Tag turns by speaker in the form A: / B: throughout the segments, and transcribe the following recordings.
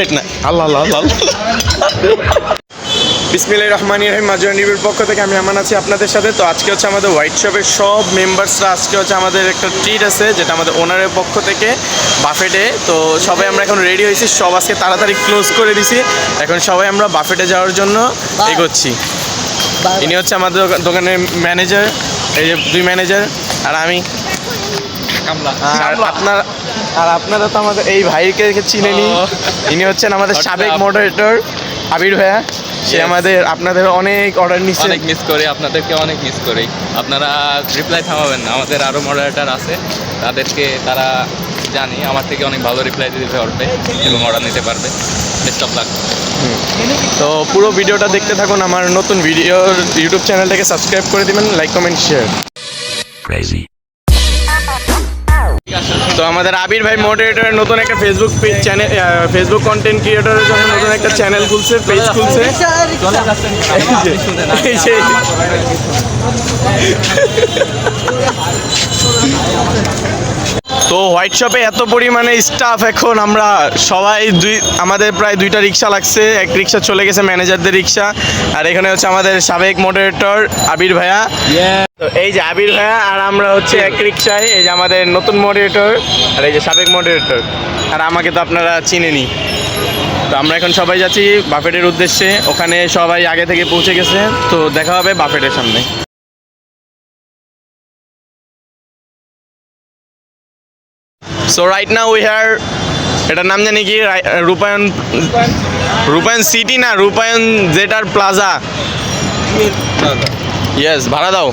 A: Plate না আল্লাহ আল্লাহ আল্লাহ বিসমিল্লাহ রহমান রহিম মাজুরা নিবির পক্ষ থেকে আমি এমন আছি আপনাদের সাথে। তো আজকে হচ্ছে আমাদের হোয়াইট শপের সব মেম্বার্সরা আজকে হচ্ছে আমাদের একটা ট্রিট আছে যেটা আমাদের ওনারের পক্ষ থেকে বাফেটে। তো সবাই আমরা এখন রেডি হয়েছি সব আজকে তাড়াতাড়ি ক্লোজ করে দিছি। এখন সবাই আমরা বাফেটে যাওয়ার জন্য এগোচ্ছি। ইনি হচ্ছে আমাদের দোকানের ম্যানেজার এই যে দুই ম্যানেজার আর আমি। আর আপনার আর আপনারা তো আমাদের এই ভাইকে চিনেনি। ইনি হচ্ছেন আমাদের সাবেক মডারেটর আবির ভাইয়া। সে আমাদের আপনাদের অনেক অর্ডার নিচ্ছে
B: অনেক মিস করি আপনাদেরকে অনেক মিস করি। আপনারা রিপ্লাই থামাবেন না আমাদের আরও মডারেটার আছে। তাদেরকে তারা জানি আমার থেকে অনেক ভালো রিপ্লাই দিতে পারবে এবং অর্ডার নিতে পারবে। বেস্ট অফ লাক
A: তো পুরো ভিডিওটা দেখতে থাকুন আমার নতুন ভিডিও ইউটিউব চ্যানেলটাকে সাবস্ক্রাইব করে দিবেন লাইক কমেন্ট শেয়ার. তো আমাদের আবির ভাই মোটিভেটরের নতুন একটা Facebook page channel Facebook content ক্রিয়েটরের জন্য নতুন একটা চ্যানেল খুলছে পেজ খুলছে। এই যে তো হোয়াইট শপে এত পরিমাণে স্টাফ এখন, আমরা সবাই দুই, আমাদের প্রায় দুইটা রিক্সা লাগছে। এক রিক্সা চলে গেছে ম্যানেজারদের রিক্সা, আর এখানে হচ্ছে আমাদের সাবেক মডারেটর আবির ভাইয়া। তো এই যে আবির ভাইয়া, আর আমরা হচ্ছে এক রিক্সায়, এই যে আমাদের নতুন মডারেটর আর এই যে সাবেক মডারেটর আর আমাকে তো আপনারা চিনেনি তো আমরা এখন সবাই যাচ্ছি বাফেটের উদ্দেশ্যে। ওখানে সবাই আগে থেকে পৌঁছে গেছে, তো দেখা হবে বাফেটের সামনে। সো রাইট নাও উই হ্যার এটার নাম জানি কি? রূপায়ণ রূপায়ণ সিটি না? রূপায়ণ জেটার প্লাজা ইয়েস ভাড়া দাও।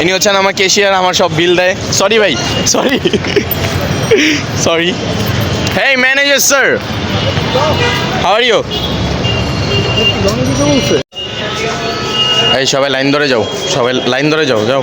A: ইনি হচ্ছেন আমার কেশিয়ার আমার সব বিল দেয়। সরি ভাই sorry sorry hey manager sir how are you এই, সবাই লাইন ধরে যাও। সবাই লাইন ধরে যাও যাও।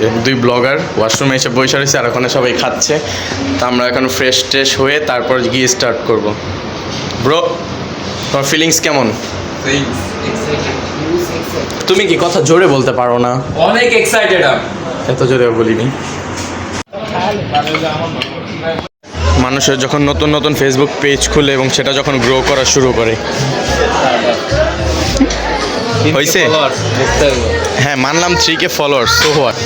A: যে দুই ব্লগার ওয়াশরুমে এসে বসে রয়েছে আর ওখানে সবাই খাচ্ছে। তা আমরা এখন ফ্রেশ ট্রেশ হয়ে তারপর গিয়ে স্টার্ট করব। ব্রো তোমার ফিলিংস কেমন? তুমি কি কথা জোরে বলতে পারো না?
B: অনেক এক্সাইটেড
A: এত জোরে বলিনি। মানুষের যখন নতুন নতুন ফেসবুক পেজ খুলে এবং সেটা যখন গ্রো করা শুরু করে হয়েছে? হ্যাঁ মানলাম three K follower so what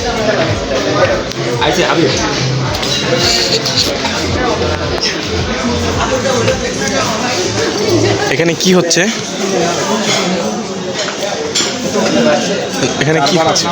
A: এখানে কি হচ্ছে? এখানে কি হচ্ছে?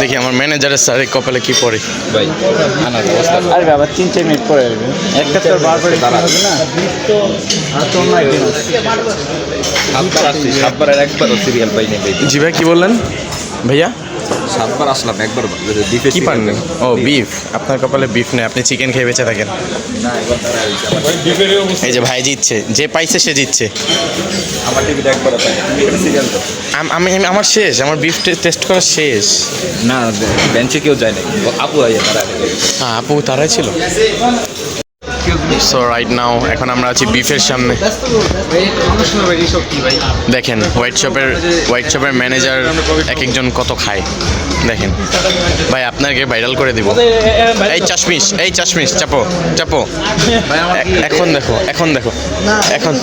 A: দেখি আমার ম্যানেজারের স্যারের কপালে কি পরে
B: ভাই আনার অবস্থা
C: আরে বাবা তিন চার মিনিট পরে আসবে। একটা তো
B: বার পরে দাঁড়াবে না।
A: জি ভাই কি বললেন? ভাইয়া?
B: সাতবার আসলাম একবার বিফে
A: কি পান ও বিফ আপনার কপালে বিফ নেই আপনি চিকেন খেয়ে বেঁচে থাকেন। এই যে ভাই জিতছে যে পাইছে সে জিতছে।
B: আমার টিভিতে একবার
A: আম- আমি আমি- আমার শেষ আমার বিফ টেস্ট করা শেষ।
B: না বেঞ্চে কেউ যায় ও আপু আইয়া তারা
A: হ্যাঁ আপু তারাই ছিল। সো রাইট নাও এখন আমরা আছি বিফের সামনে। দেখেন হোয়াইট শপের হোয়াইট শপের ম্যানেজার এক একজন কত খায়। দেখেন। ভাই আপনাকে ভাইরাল করে দিব। এই চাশমিশ এই চাশমিশ চাপো চাপো। এখন দেখো এখন দেখো এখন।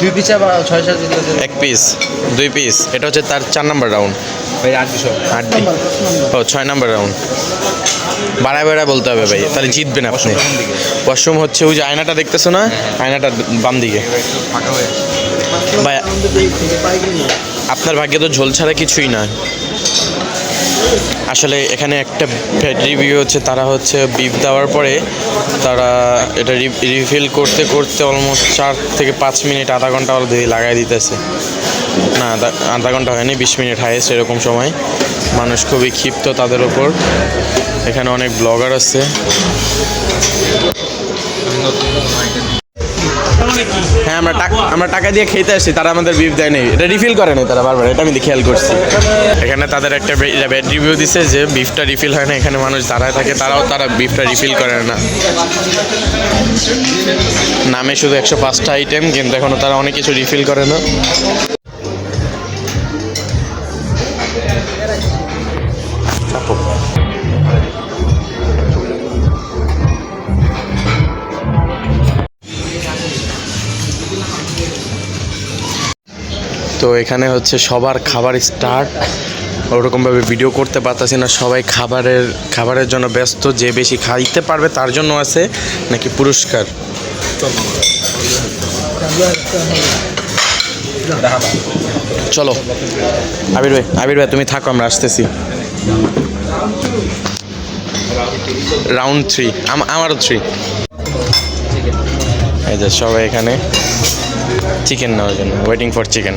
C: দুই বা ছয় সাত
A: এক পিস দুই পিস এটা হচ্ছে তার চার নাম্বার রাউন্ড
B: ভাই
A: আট দি ও ছয় নাম্বার রাউন্ড বাড়ায় বেড়ায় বলতে হবে ভাই, তাহলে জিতবেন আপনি। ওয়াশরুম হচ্ছে ওই যে আয়নাটা দেখতেছো না? আয়নাটা বাম দিকে। ভাই, আপনার ভাগ্যে তো ঝোল ছাড়া কিছুই না আসলে এখানে একটা ব্যাড রিভিউ হচ্ছে, তারা হচ্ছে বিফ দেওয়ার পরে তারা এটা রিফিল করতে করতে অলমোস্ট চার থেকে পাঁচ মিনিট, আধা ঘণ্টা অলরেডি লাগাই দিতেছে। না, আধা- ঘণ্টা হয়নি, বিশ মিনিট হাইয়েস্ট এরকম সময়। মানুষ খুবই ক্ষিপ্ত তাদের ওপর এখানে অনেক ব্লগার আছে। হ্যাঁ আমরা টাকা আমরা টাকা দিয়ে খেতে আসছি, তারা আমাদের বিফ দেয় নেই এটা রিফিল করে নাই তারা বারবার, এটা আমি খেয়াল করছি। এখানে তাদের একটা ব্যাড রিভিউ দিছে যে বিফটা রিফিল হয় না, এখানে মানুষ দাঁড়ায় থাকে, তারাও তারা বিফটা রিফিল করে না। নামে শুধু একশো পাঁচটা আইটেম কিন্তু এখনও তারা অনেক কিছু রিফিল করে না। তো এখানে হচ্ছে সবার খাবার স্টার্ট ওরকমভাবে ভিডিও করতে পারতাছি না, সবাই খাবারের খাবারের জন্য ব্যস্ত, যে বেশি খাইতে পারবে তার জন্য আছে নাকি পুরস্কার? চলো। আবির ভাই আবির ভাই, তুমি থাকো, আমরা আসতেছি। রাউন্ড থ্রি আমারও থ্রি এই যে সবাই এখানে চিকেন নেওয়ার জন্য ওয়েটিং ফর চিকেন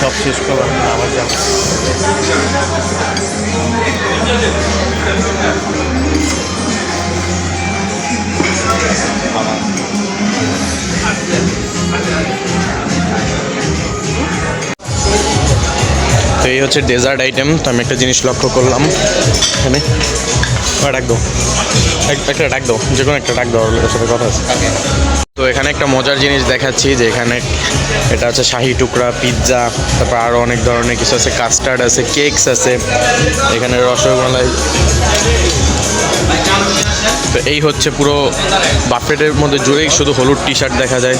A: সব শেষ করো আবার যাও তো এই হচ্ছে ডেজার্ট আইটেম তো আমি একটা জিনিস লক্ষ্য করলাম এখানে। একটা ডাক যে কোনো একটা ডাক সাথে কথা আছে। তো এখানে একটা মজার জিনিস দেখাচ্ছি, যে এখানে এটা হচ্ছে শাহি টুকরা, পিৎজা, তারপর আরও অনেক ধরনের কিছু আছে, কাস্টার্ড আছে, কেকস আছে, এখানে রসগোল্লাই তো এই হচ্ছে পুরো বাফেটের মধ্যে জুড়েই শুধু হলুদ টি শার্ট দেখা যায়,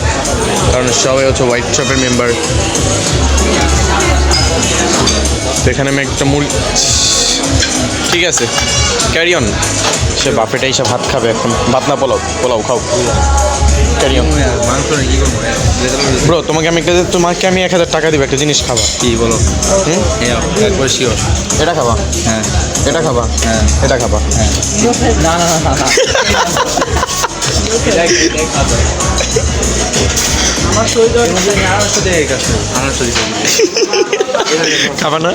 A: কারণ সবাই হচ্ছে হোয়াইট শপের মেম্বার তো এখানে আমি একটা মূল ঠিক আছে ক্যারি অন সে বাফেটে এসে ভাত খাবে এখন। ভাত না পোলাও পোলাও খাও। ক্যারি অন ব্রো তোমাকে আমি তোমাকে আমি এক হাজার টাকা দিব একটা জিনিস খাবা।
B: কি বলো?
A: এটা খাবা?
B: হ্যাঁ।
A: এটা খাবা?
B: হ্যাঁ।
A: এটা খাবা?
D: না না না না
A: খাবা। না।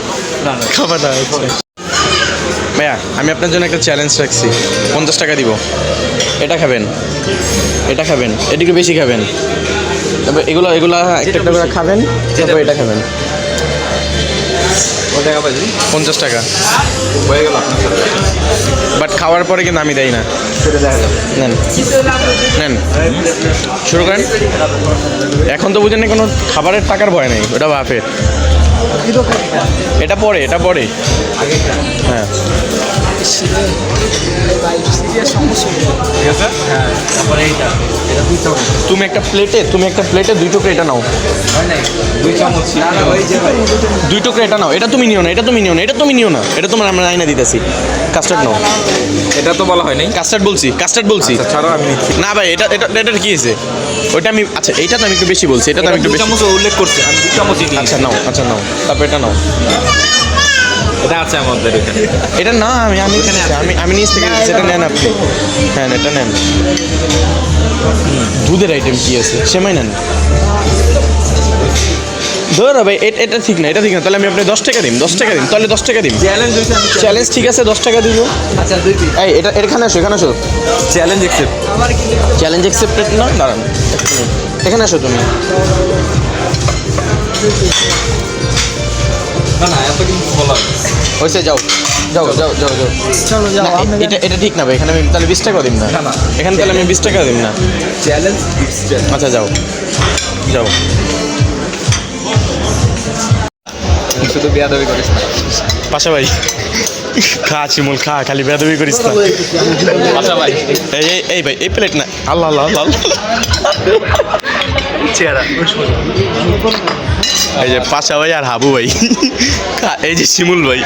A: খাবা না আচ্ছা। ভাইয়া আমি আপনার জন্য একটা চ্যালেঞ্জ রাখছি। পঞ্চাশ টাকা দিব। এটা খাবেন। এটা খাবেন। এটা একটু বেশি খাবেন। তারপর এগুলো এগুলো একটা একটা করে খাবেন তারপর এটা খাবেন। পঞ্চাশ টাকা।
B: হয়ে গেল
A: বাট খাওয়ার পরে কিন্তু আমি দেই না। নেন। নেন। শুরু করেন। এখন তো বুঝেন কোনো খাবারের টাকার ভয় নেই। ওটা বাফের এটা পরে এটা পরে। হ্যাঁ।
B: ঠিক আছে? হ্যাঁ তারপরে এইটা দুই চামচ
A: তুমি একটা প্লেটে তুমি একটা প্লেটে দুই টুকরো এটা নাও।
B: দুই
A: টুকরো এটা নাও। এটা তুমি নিও না এটা তুমি নিও না এটা তুমি নিও না এটা তোমার আমরা আইনা দিতেছি। কাস্টার্ড নাও
B: এটা তো বলা হয় নাই
A: কাস্টার্ড বলছি কাস্টার্ড বলছি।
B: ছাড়াও আমি নিচ্ছি।
A: না ভাই এটা এটা এটা কি হয়েছে? ওইটা আমি আচ্ছা এইটা তো আমি একটু বেশি বলছি এটা তো আমি একটু বেশি
B: চামচ উল্লেখ করছি আমি দুই নিয়েছি।
A: আচ্ছা নাও আচ্ছা নাও তারপর এটা নাও।
B: এটা আছে আমাদের এখানে।
A: এটা না আমি আমি এখানে আমি আমি নিজ থেকে এটা নেন আপনি। হ্যাঁ এটা নেন। দুধের আইটেম কি আছে? সেমাই নেন। ধরো ভাই এ- এটা ঠিক না এটা ঠিক না তাহলে আমি আপনি দশ টাকা দিন দশ টাকা দিন তাহলে দশ টাকা দিন
B: চ্যালেঞ্জ হইছে
A: চ্যালেঞ্জ ঠিক আছে দশ টাকা দিব।
B: আচ্ছা দুই
A: এই এটা এখানে আসো এখানে আসো।
B: চ্যালেঞ্জ অ্যাকসেপ্ট
A: চ্যালেঞ্জ অ্যাকসেপ্টেড না? দাঁড়ান। এখানে আসো তুমি।
B: হয়।
A: হয়েছে যাও। যাও যাও যাও যাও। এটা এটা ঠিক না ভাই এখানে আমি তাহলে বিশ টাকা দিন না।
B: না, না।
A: এখানে তাহলে আমি বিশ টাকা দিন না।
B: চ্যালেঞ্জ
A: আচ্ছা যাও। যাও।
B: শুধু বেয়াদবি করিস না।
A: পাশাপাশি। খা শিমুল খা খালি বেয়াদবি করিস না।
C: পাশা ভাই
A: এই এই এই ভাই এই প্লেট না। আল্লাহ আল্লাহ আল্লাহ এই যে পাশা ভাই আর হাবু ভাই। খা- এই যে শিমুল ভাই।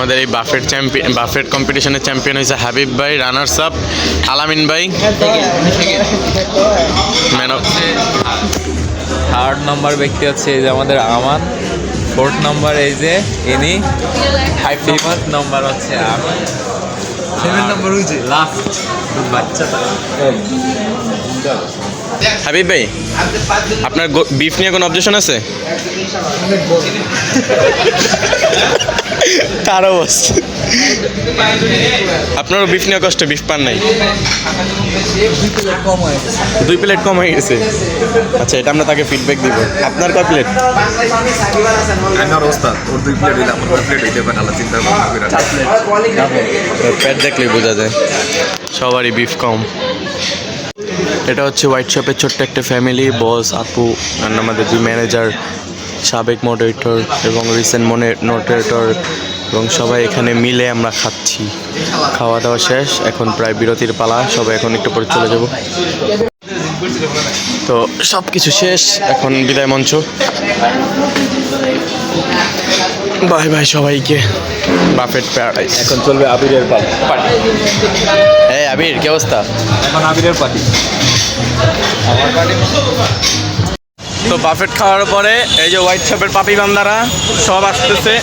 A: আমাদের এই বাফেট চ্যাম্পিয়ন বাফেট কম্পিটিশনের চ্যাম্পিয়ন হয়েছে হাবিব ভাই রানার্স আপ আলামিন ভাই। ম্যান অফ
C: থার্ড নাম্বার ব্যক্তি হচ্ছে এই যে আমাদের আমান। ফোর্থ নাম্বার এই যে ইনি। ফাইভ ফিফথ নাম্বার হচ্ছে আমি সেভেন নাম্বার হয়েছে। লাস্ট বাচ্চাটা।
A: হাবিব ভাই আপনার বিফ নিয়ে কোনো অবজেকশন আছে? তারও বস আপনারও বিফ নিয়ে কষ্ট বিফ পান নাই? দুই প্লেট কম হয়ে গেছে। আচ্ছা এটা আমরা তাকে ফিডব্যাক দিব। আপনার কয় প্লেট
B: আমার ওস্তাদ ওর দুই প্লেট হইলে আমার কয় প্লেট হইতে পারে আল্লাহ চিন্তা ভাবনা করে
A: দেখলেই বোঝা যায়। সবারই বিফ কম। এটা হচ্ছে হোয়াইট শপের ছোট্ট একটা ফ্যামিলি বস আপু আর আমাদের দুই ম্যানেজার সাবেক মডারেটর এবং রিসেন্ট মনে মডারেটর এবং সবাই এখানে মিলে আমরা খাচ্ছি। খাওয়া দাওয়া শেষ এখন প্রায় বিরতির পালা সবাই এখন একটু পরে চলে যাব। তো সব কিছু শেষ এখন বিদায় মঞ্চ। বাই বাই সবাইকে। Buffet paradise.
B: এখন চলবে আবিরের পাল।
A: আবির কি অবস্থা?
B: এখন আবিরের পার্টি আমার পার্টি
A: তো বাফেট খাওয়ার পরে এই যে হোয়াইট শপের পাপি বান্দারা সব আসতেছে.